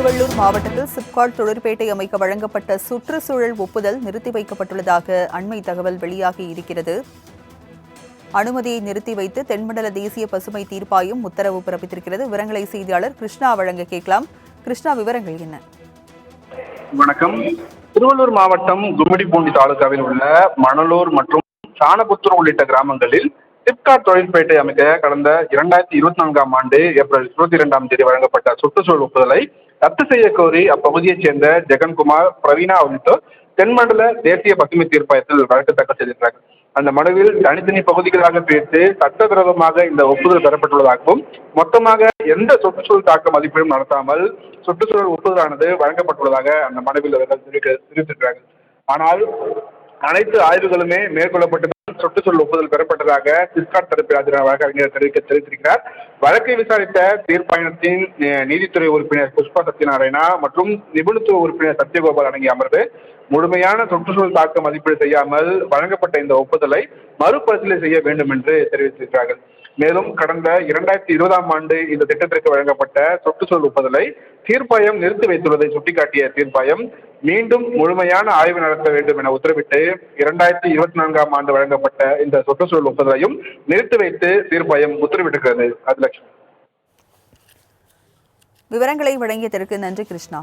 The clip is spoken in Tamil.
திருவள்ளூர் மாவட்டத்தில் சிப்காட் தொழிற்பேட்டை அமைக்க வழங்கப்பட்ட சுற்றுச்சூழல் ஒப்புதல் நிறுத்தி வைக்கப்பட்டுள்ளதாக அண்மை தகவல் வெளியாகி இருக்கிறது. அனுமதியை நிறுத்தி வைத்து தென்மண்டல தேசிய பசுமை தீர்ப்பாயம் உத்தரவு பிறப்பித்திருக்கிறது. விவரங்களை செய்தியாளர் கிருஷ்ணா வழங்க கேட்கலாம். கிருஷ்ணா விவரங்கள் என்ன? வணக்கம். திருவள்ளூர் மாவட்டம் கும்மிடிப்பூண்டி தாலுகாவில் உள்ள மணலூர் மற்றும் சாணபுத்தூர் உள்ளிட்ட கிராமங்களில் சிப்காட் தொழிற்பேட்டை அமைக்க கடந்த இரண்டாயிரத்தி இருபத்தி நான்காம் ஆண்டு ஏப்ரல் இருபத்தி இரண்டாம் தேதி வழங்கப்பட்ட சுற்றுச்சூழல் ஒப்புதலை ரத்து செய்ய கோரி அப்பகுதியைச் சேர்ந்த ஜெகன்குமார் பிரவீனா உள்ளிட்டோர் தென்மண்டல தேசிய பசுமை தீர்ப்பாயத்தில் வழக்கு தாக்கல் செய்திருக்கிறார்கள். அந்த மனுவில் தனித்தனி பகுதிகளாக பிரித்து சட்டவிரோதமாக இந்த ஒப்புதல் பெறப்பட்டுள்ளதாகவும் மொத்தமாக எந்த சுற்றுச்சூழல் தாக்க மதிப்பீடும் நடத்தாமல் சுற்றுச்சூழல் ஒப்புதலானது வழங்கப்பட்டுள்ளதாக அந்த மனுவில் அவர்கள் தெரிவித்திருக்கிறார்கள். ஆனால் அனைத்து ஆய்வுகளுமே மேற்கொள்ளப்பட்டு சுற்றுச்சூழல் ஒப்புதல் பெறப்பட்டதாக சிஸ்காட் தரப்பில் ஆஜரான வழக்கறிஞர் தெரிவிக்க தெரிவித்திருக்கிறார். வழக்கை விசாரித்த தீர்ப்பாயத்தின் நீதித்துறை உறுப்பினர் புஷ்பா சத்யநாராயணா மற்றும் நிபுணத்துவ உறுப்பினர் சத்யகோபால் அடங்கிய அமர்வு முழுமையான சுற்றுச்சூழல் தாக்க மதிப்பீடு செய்யாமல் வழங்கப்பட்ட இந்த ஒப்புதலை மறுபரிசீலனை செய்ய வேண்டும் என்று தெரிவித்திருக்கிறார்கள். மேலும் கடந்த இரண்டாயிரத்தி இருபதாம் ஆண்டு இந்த திட்டத்திற்கு வழங்கப்பட்ட சுற்றுச்சூழல் ஒப்புதலை தீர்ப்பாயம் நிறுத்தி வைத்துள்ளதை சுட்டிக்காட்டிய தீர்ப்பாயம் மீண்டும் முழுமையான ஆய்வு நடத்த வேண்டும் என உத்தரவிட்டு இரண்டாயிரத்தி இருபத்தி நான்காம் ஆண்டு வழங்கப்பட்ட இந்த சுற்றுச்சூழல் ஒப்புதலையும் நிறுத்தி வைத்து தீர்ப்பாயம் உத்தரவிட்டிருக்கிறது. அது லட்சுமி. விவரங்களை வழங்கியதற்கு நன்றி கிருஷ்ணா.